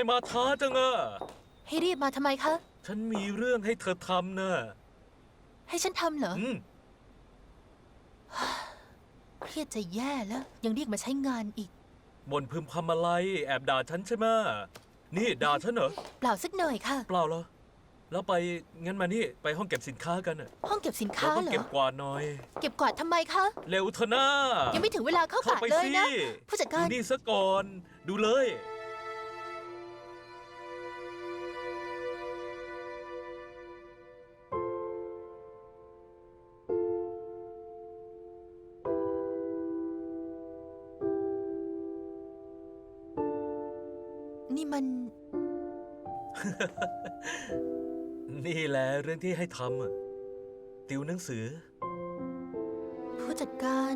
ไปมาช้าจังอะให้รีบมาทำไมคะ ฉันมีเรื่องให้เธอทำนะให้ฉันทำเหรอ อืมเครียดจะแย่แล้ว ยังเรียกมาใช้งานอีก บ่นพึมพำอะไร แอบด่าฉันใช่ไหมนี่ด่าฉันเหรอ เปล่าสักหน่อยค่ะ เปล่าเหรอ แล้วไปงั้นมานี่ไปห้องเก็บสินค้ากันอะห้องเก็บสินเราค้าต้องเหรเก็บอกวาดหน่อย เก็บกวาดทำไมคะ เร็วเถอะนะยังไม่ถึงเวลาเข้าเข้ากะไปเลยสินะ ผู้จัดการ ดูนี่ซะก่อน ดูเลย นี่มัน นี่แหละเรื่องที่ให้ทำอะติวหนังสือ ผู้จัดการ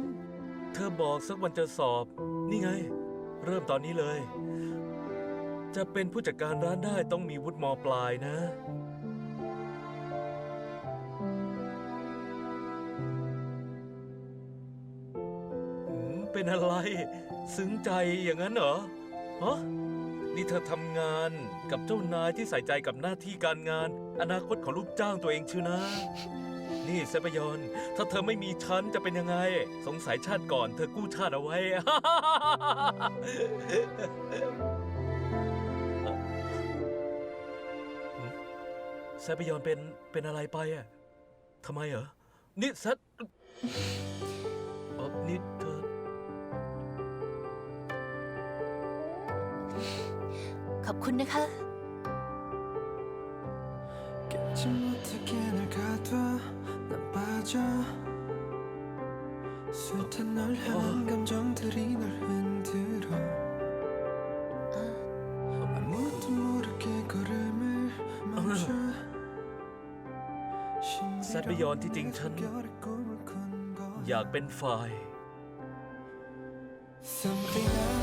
เธอบอกสักวันจะสอบ นี่ไง เริ่มตอนนี้เลย จะเป็นผู้จัดการร้านได้ต้องมีวุฒิมปลายนะ หืมเป็นอะไร ซึ้งใจอย่างนั้นเหรอฮะ นี่เธอทำงานกับเจ้านายที่ใส่ใจกับหน้าที่การงาน อนาคตของลูกจ้างตัวเองชื่อนะ นี่เซปยอน ถ้าเธอไม่มีฉันจะเป็นยังไง สงสัยชาติก่อนเธอกู้ชาติเอาไว้เซปยอนเป็นเป็นอะไรไปอะทำไมเหรอ นี่เซ คุณนะคะ 깨지 못하게 널 가둬 난 빠져 숱한 널 향한 감정들이 널 흔들어 아무도 모르게 걸음을 멈춰 แซดไม่ยอนที่จริงฉัน 결의 꿈을 꾼 거야 อยากเป็นฝ่าย Something I'll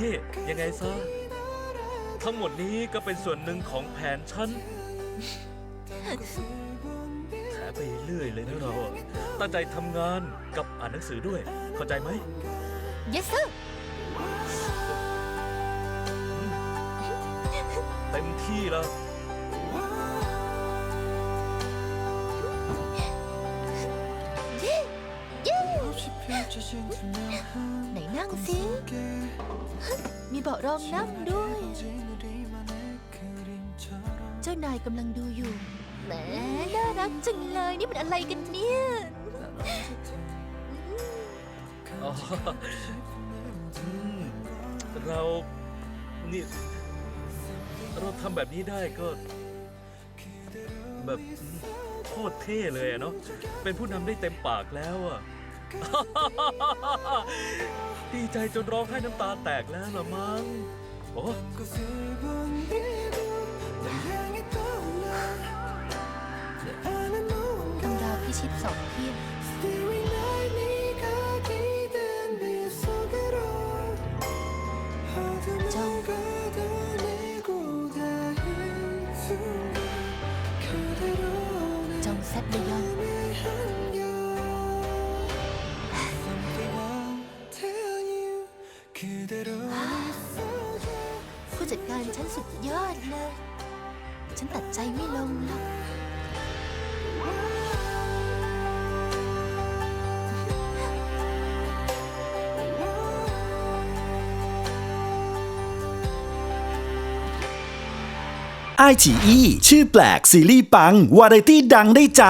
นี่ยังไงซะ ทั้งหมดนี้ก็เป็นส่วนหนึ่งของแผนฉันแถไปเรื่อยเลยนะเราอะตั้งใจทำงานกับอ่านหนังสือด้วย เข้าใจไหม yes sir เต็มที่แล้ว ไหนนั่งสิมีเบาะรองนั่งด้วย เจ้านายกำลังดูอยู่แหมน่ารักจังเลยนี่มันอะไรกันเนี่ยเรานี่เราทำแบบนี้ได้ก็ แบบโคตรเท่เลยอะเนาะเป็นผู้นำได้เต็มปากแล้วอะ ดีใจจนร้องไห้น้ำตาแตกแล้วละมั้ง โอ้ตำราพิชิตสองเพียง ผู้จัดการฉันสุดยอดเลย ฉันตัดใจไม่ลงหรอกไอฉีอีชื่อแปลกซีรีส์ปัง วาไรตี้ดังได้ใจ